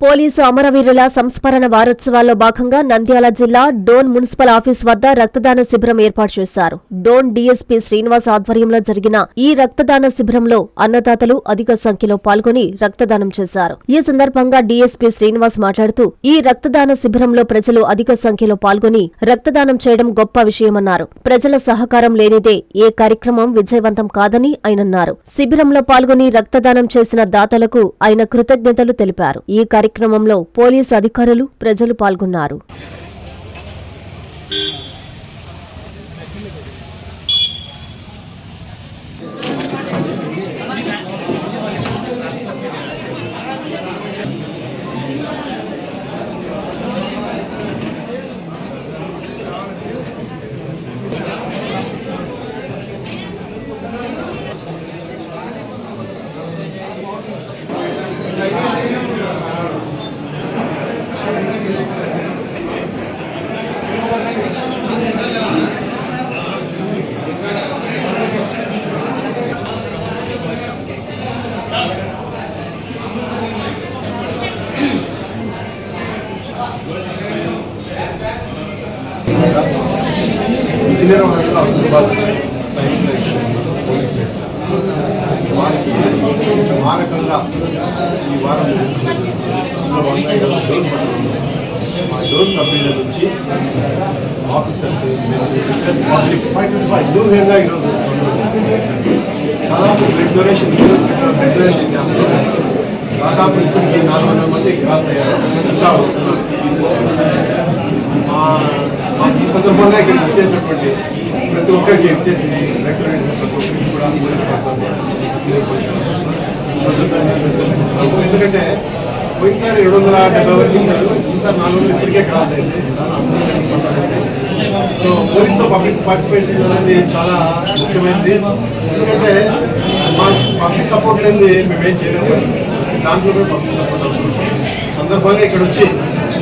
Police అమరవీరుల సంస్మరణ వారోత్సవాల్లో భాగంగా నంద్యాల జిల్లా డోన్ మున్సిపల్ ఆఫీస్ వద్ద రక్తదాన శిబిరం ఏర్పాటు చేశారు. డోన్ డీఎస్పీ శ్రీనివాస్ ఆధ్వర్యంలో జరిగిన ఈ రక్తదాన శిబిరంలో అన్నదాతలు అధిక సంఖ్యలో పాల్గొని రక్తదానం చేశారు. ఈ సందర్భంగా డీఎస్పీ శ్రీనివాస్ మాట్లాడుతూ ఈ రక్తదాన శిబిరంలో ప్రజలు అధిక సంఖ్యలో పాల్గొని రక్తదానం చేయడం గొప్ప విషయమన్నారు. ప్రజల సహకారం లేనిదే ఏ కార్యక్రమం విజయవంతం కాదని ఆయనన్నారు. శిబిరంలో పాల్గొని రక్తదానం చేసిన దాతలకు ఆయన కృతజ్ఞతలు తెలిపారు. ఈ కార్యక్రమంలో పోలీసు అధికారులు ప్రజలు పాల్గొన్నారు. ఇంజనీర్ ఉన్నట్టుగా అసలు బస్ సైనికులు అయితే పోలీసులు అయితే వారికి మారకంగా ఈ వారం అందులో భాగంగా ఈరోజు డోన్ పట్టణం ఉంది. ఆ నుంచి officers public five twenty five న్యూహేగా ఈరోజు దాదాపు బ్లడ్ డొనేషన్ బ్లడ్ డొనేషన్ క్యాంప్లో. దాదాపు ఇప్పటికి నాలుగు వందల మంది క్రాస్ అయ్యారు. ఇంకా వస్తున్నారు. సందర్భంగా ఇక్కడ ఇచ్చేసినటువంటి ప్రతి ఒక్కరికి ఇచ్చేసి బ్లడ్ ప్రతి ఒక్కరికి కూడా ఎందుకంటే పోయినసారి ఏడు వందల డెబ్బై వరకు ఇచ్చారు ఈసారి నాలుగు వందలు ఇప్పటికే క్రాస్ అయింది. చాలా సో పోలీస్తో పబ్లిక్ పార్టిసిపేషన్ అనేది చాలా ముఖ్యమైనది. ఎందుకంటే మా పబ్లిక్ సపోర్ట్ లేనిది మేమేం చేయలేము. దాంట్లో కూడా పబ్లిక్ సపోర్ట్ అవసరం. సందర్భంగా ఇక్కడ వచ్చి